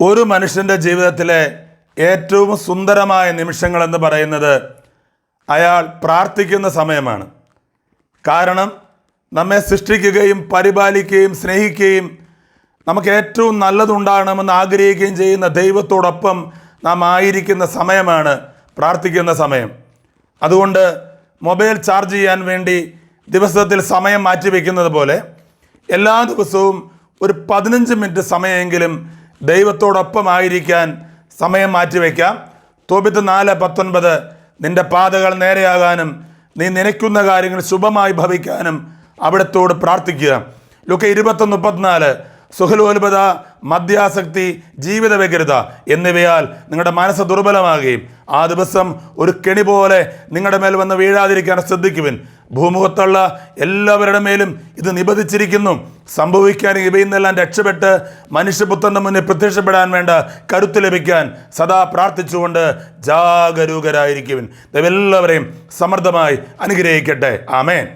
ഒരു മനുഷ്യന്റെ ജീവിതത്തിലെ ഏറ്റവും സുന്ദരമായ നിമിഷങ്ങൾ എന്ന് പറയുന്നത് അയാൾ പ്രാർത്ഥിക്കുന്ന സമയമാണ്. കാരണം നമ്മെ സൃഷ്ടിക്കുകയും പരിപാലിക്കുകയും സ്നേഹിക്കുകയും നമുക്ക് ഏറ്റവും നല്ലതുണ്ടാകണമെന്ന് ആഗ്രഹിക്കുകയും ചെയ്യുന്ന ദൈവത്തോടൊപ്പം നാം ആയിരിക്കുന്ന സമയമാണ് പ്രാർത്ഥിക്കുന്ന സമയം. അതുകൊണ്ട് മൊബൈൽ ചാർജ് ചെയ്യാൻ വേണ്ടി ദിവസത്തിൽ സമയം മാറ്റിവെക്കുന്നത് പോലെ എല്ലാ ദിവസവും ഒരു പതിനഞ്ച് മിനിറ്റ് സമയമെങ്കിലും ദൈവത്തോടൊപ്പം ആയിരിക്കാൻ സമയം മാറ്റിവെക്കാം. തോപിത്ത് നാല് പത്തൊൻപത് നിന്റെ പാതകൾ നേരെയാകാനും നീ നനയ്ക്കുന്ന കാര്യങ്ങൾ ശുഭമായി ഭവിക്കാനും അവിടത്തോട് പ്രാർത്ഥിക്കുക. ലുക്ക ഇരുപത്തൊന്ന് മുപ്പത്തിനാല് സുഖലോൽപത മദ്യാസക്തി ജീവിത വ്യഗ്രത എന്നിവയാൽ നിങ്ങളുടെ മനസ്സ് ദുർബലമാകുകയും ആ ദിവസം ഒരു കെണി പോലെ നിങ്ങളുടെ മേൽ വന്ന് വീഴാതിരിക്കാൻ ശ്രദ്ധിക്കുവിൻ. ഭൂമുഖത്തുള്ള എല്ലാവരുടെ മേലും ഇത് നിബന്ധിച്ചിരിക്കുന്നു. സംഭവിക്കാൻ ഇവയിൽ നിന്നെല്ലാം രക്ഷപ്പെട്ട് മനുഷ്യപുത്രന്റെ മുന്നിൽ പ്രത്യക്ഷപ്പെടാൻ വേണ്ട കരുത്ത് ലഭിക്കാൻ സദാ പ്രാർത്ഥിച്ചുകൊണ്ട് ജാഗരൂകരായിരിക്കുവിൻ. എല്ലാവരെയും സമൃദ്ധമായി അനുഗ്രഹിക്കട്ടെ. ആമേൻ.